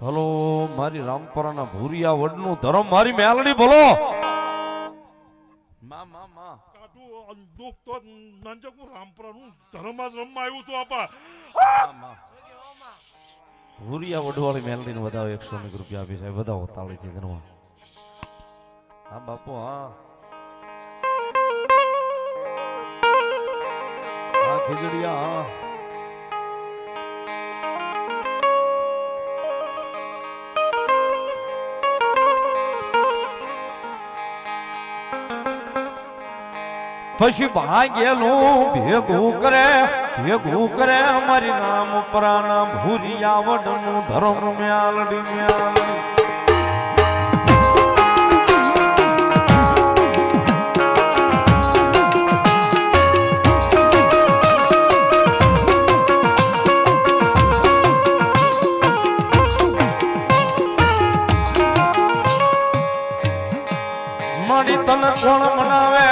ભલો મારી રામપરાના ભૂરિયા વડનું ધરમ મારી મેલડી ભલો મા મા તો નંજકું રામપરાનું ધર્મમાં જ રમવા આવ્યું છું આપા. ભૂરિયા વડવાળી મેલડીને વધાવો એકસો એક રૂપિયા આપી સાહેબ વધાવો તાળીથી ધનવા. હા બાપુ હા. હા ખીજડીયા હા. પછી ભાગેલું ભેગું કરે ભેગું કરે અમારી નામ પરાના ભૂરિયા વડનું ધર્મ મ્યાલડી મ્યાલડી. મારી તને કોણ મનાવે?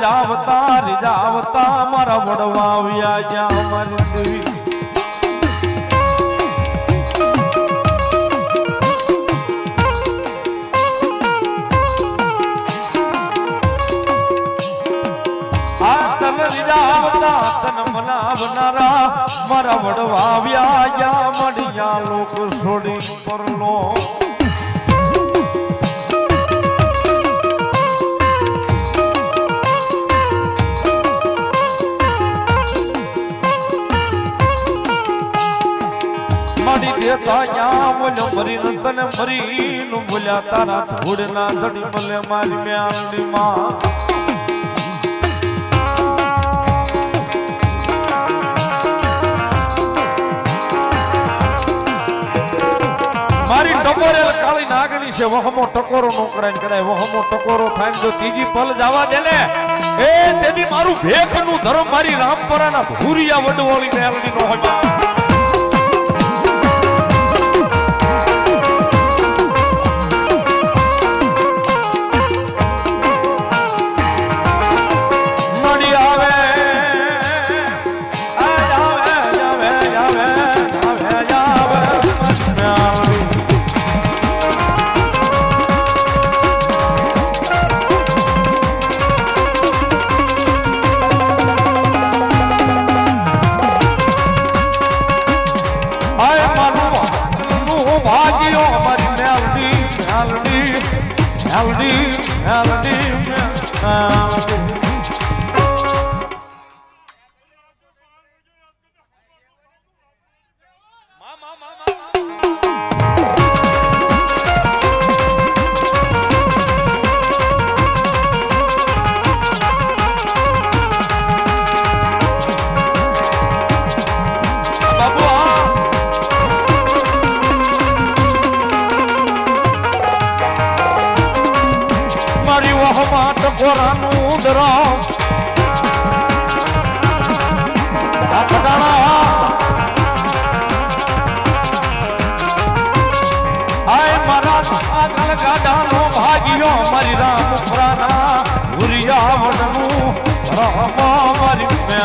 રીજાવતા રીજાવતા મારા વડવા આવ્યા ગયા મારી દેવી મારા વડવા આવ્યા મળ્યા લોક છોડી પરલો દેતા યા બોલ્યો તારા ધૂળ ધડી મલે મારી મ્યાલડી માં. કાળી નાગણી છે, વહમો ટકોરો નો કરાય વહમો ટકોરો થાય જો ત્રીજી પલ જવા દે ને એ તેથી મારું ભેખનું ધર્મ મારી રામપરાના ભૂરિયા વડવાળી મેલડી નો હોય મેલડી મેલડી મેલડી બાબુ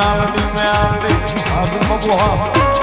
મારી મેળડી મેળડી આગળ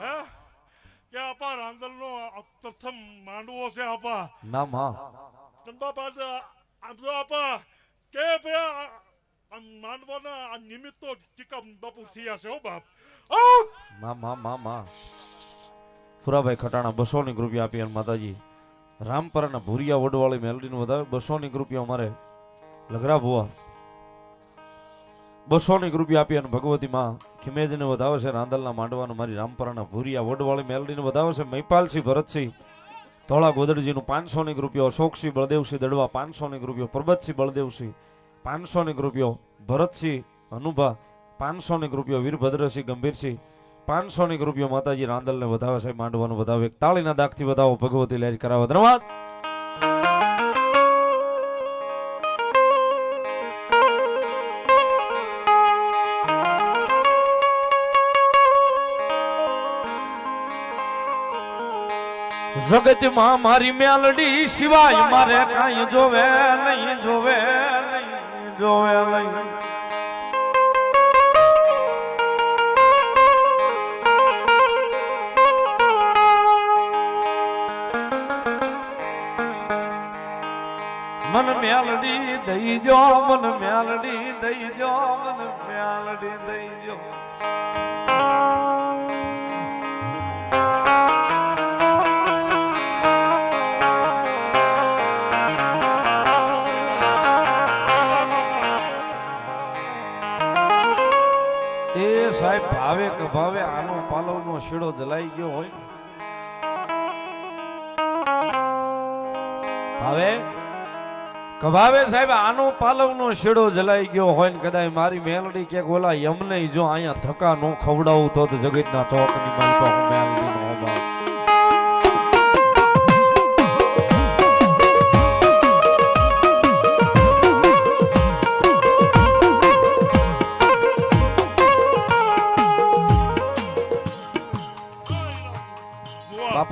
હે? કે આપા રાંદલનો પ્રથમ માંડવો છે આપા. ના માં ચંપા પાડ આમ આપા કે ભયા માંડવાના આ તો ટીકા બાપુ થયા છે હો બાપ. મા મા મા મા ફુરાભાઈ ખટાણા બસો ની રૂપિયા આપી અને માતાજી રામપરાના ભૂરિયા વડવાળી મેલડીનું વધારે બસો ની રૂપિયા અમારે લગરા ભુવા બસો ની રૂપિયા આપી અને ભગવતી માં ખિમેજને વધાવે છે રાંદલના માંડવાનું મારી રામપરાના ભૂરિયા વડવાળી મેલડીને વધાવે છે ભરતસિંહ ધોળા ગોદડજીનું પાંચસોની રૂપિયો, અશોકસિંહ, બળદેવસિંહ દડવા પાંચસોની રૂપિયો પરબતસિંહ બળદેવસિંહ પાંચસોની રૂપિયો, ભરતસિંહ, અનુભા પાંચસોની રૂપિયો, વીરભદ્રસિંહ, ગંભીરસિંહ પાંચસોની રૂપિયો માતાજી રાંદલ ને વધાવે છે, માંડવાનું વધાવે. તાળીના દાખથી વધાવો, ભગવતી લહેર કરાવો. ધન્યવાદ! જગતમાં મારી મેલડી સિવાય મારે કાંઈ જોવે નહીં જોવે નહીં જોવે નહીં. મન મેલડી દઈ જો મન મેલડી દઈ જો મન મેલડી દઈ જો ભાવે કે ભાવે આનો પાલવનો શીડો જલાઈ ગયો હોય ને. ભાવે કભાવે સાહેબ, આનો પાલવનો શેડો જલાઈ ગયો હોય ને કદાચ મારી મેલડી કે ઓલા યમને જો અહીંયા ધક્કા નો ખવડાવું તો જગતના ચોકની ની મેલડી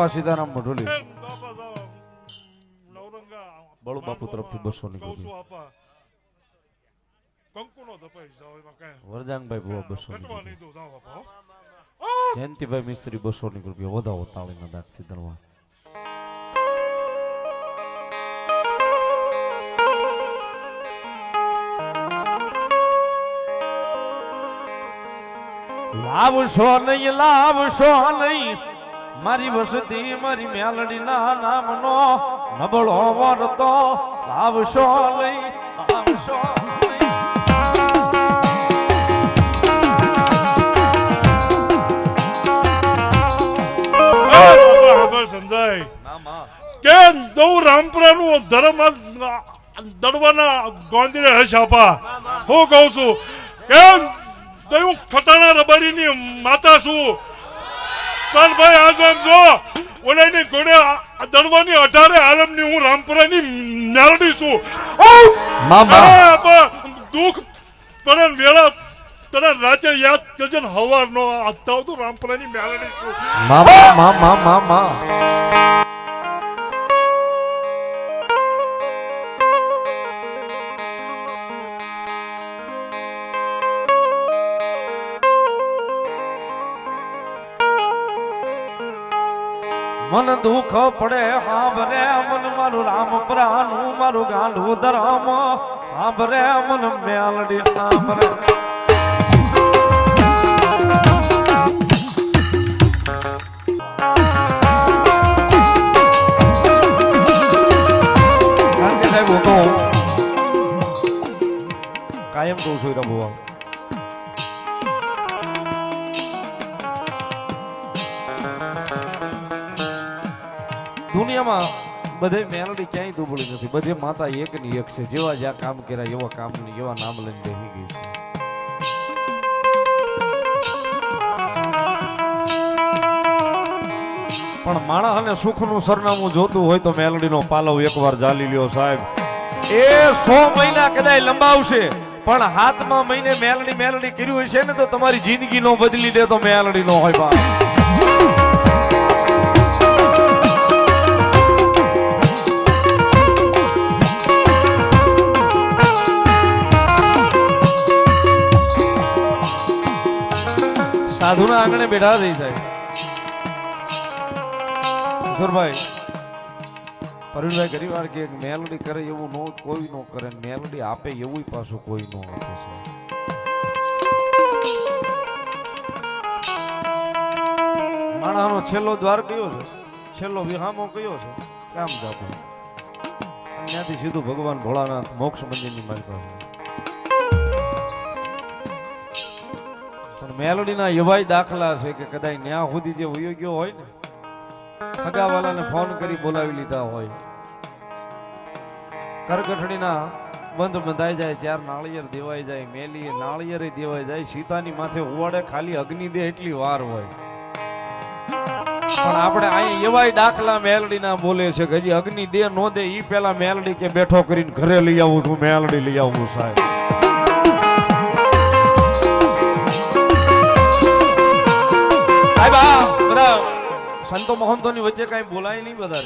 બાપા સીતારામ મઢુલી બળુ બાપુ તરફથી બસો નીકળ્યું વરજાંગભાઈ ભુવા બસો. જયંતિભાઈ મિસ્ત્રી બસો ની રૂપિયા વધાવો તાળીના દાગથી ધનવા લાવશો નહીં લાવશો નહીં મારી વસતી મારી મેલડી ના નામનો નબળો વરતો આવશો લઈ આવશો સમજાય કે દૌ રામપુરાનું ધર્મ દડવાના ગોંદરે હશે આપા હું કહું છું કે દયું ખટાણા રબારીની માતા છું? પણ ભાઈ આ જેમ જો. ઓલાની ઘોડે આ દડવાની અઢારે આલમની હું રામપુરાની મેલડી છું. દુઃખ પડે ને વેળા તને રાતે યાદ કરજે ને હવારનો આ તાવ તો રામપુરાની મેલડી છું. મામા મામા મામા મન દુઃખ પડે હાંભરે મન મારું રામ પ્રાનું, મારું ગાંડું ધરમ. હાંભરે મન મેલડી હાંભરે કાયમ કહું છું હીરા દુનિયામાં બધે મેલડી ક્યાંય દુબળી નથી. બધે માતા એક ની એક છે. જેવા જ્યાં કામ કર્યા, એવા કામ એવા નામ લઈને બેસી ગઈ છે. પણ માણસ અને સુખનું સરનામું જોતું હોય તો મેલડીનો પાલવ એકવાર જાલી લ્યો સાહેબ. એ સો મહિના કદાચ લંબાવશે, પણ હાથમાં મહિને મેલડી મેલડી કર્યું હશે ને તો તમારી જિંદગી નો બદલી દે તો મેલડી નો હોય બા. સાધુના આંગણે બેઠા થઈ જાય. કિશોરભાઈ, પરવીનભાઈ ઘણી વાર કે મેલોડી કરે એવું નો કોઈ નો કરે. મેલોડી આપે એવું પાછું કોઈ નો આપે છે માણસનો છેલ્લો દ્વાર કયો છે? છેલ્લો વિહામો કયો છે? કામ જાતો ત્યાંથી સીધું ભગવાન ભોળાનાથ મોક્ષ મંદિરની મારી પાસે. પણ મેલોડીના એવાય દાખલા છે કે કદાચ ન્યા સુધી જે વયો ગયો હોય ને હગાવાલાને ફોન કરી બોલાવી લીધા હોય. કરગઠડીના બંધ બંધાઈ જાય ચાર નાળિયેર દેવાઈ જાય મેલી નાળિયેર દેવાઈ જાય, સીતાની માથે ઉવાડે ખાલી અગ્નિ દે એટલી વાર હોય. પણ આપણે અહીં એવાય દાખલા મેલડીના બોલે છે કે હજી અગ્નિ દે નો દે, ઈ પેલા મેલડી કે બેઠો કરીને ઘરે લઈ આવું છું, મેલડી લઈ આવું સાહેબ. સાહેબ બધા સંતો મહંતોની વચ્ચે કઈ બોલાય નહીં બધા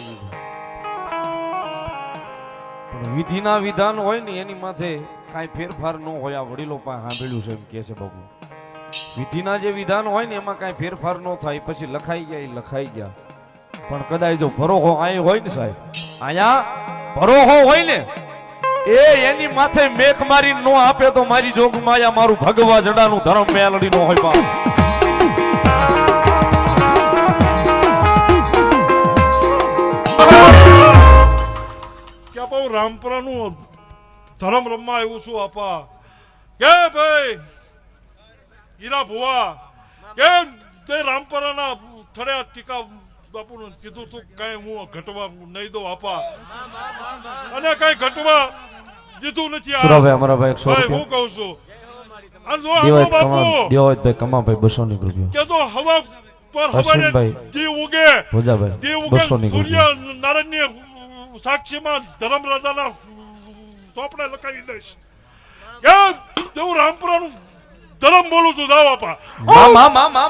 વિધિના વિધાન હોય ને એની માથે કાંઈ ફેરફાર ન હોય, આ વડીલો પાસે સાંભળ્યું છે એમ કે છે બાબુ વિધિના જે વિધાન હોય ને એમાં કાંઈ ફેરફાર ન થાય, પછી લખાઈ ગયા એ લખાઈ ગયા. પણ કદાચ જો ભરોહો અહીં હોય ને સાહેબ અહીંયા ભરોહો હોય ને, એ એની માથે મેખ મારી ન આપે તો મારી જોગમાયા મારું ભગવા જડાનું ધર્મ મેલડી નો હોય બાપ. હું રામપરાનું ધરમ રમવા આવ્યું છું આપા? કે ભાઈ હીરા ભુવા? કે તે રામપરાના થડે ટીકા બાપુનું કીધું તું કઈ હું ઘટવા નહીં દઉં આપા. અને કઈ ઘટવા દીધું નથી અમારા ભાઈ એકસો હું કહું છું. નારાયણની સાક્ષીમાં ધર્મરાજાના સોપડે લખાવી દઈશ. કેમ? તેવું રામપુરાનું ધર્મ બોલું છું. દાવ આપા મા મા મા મા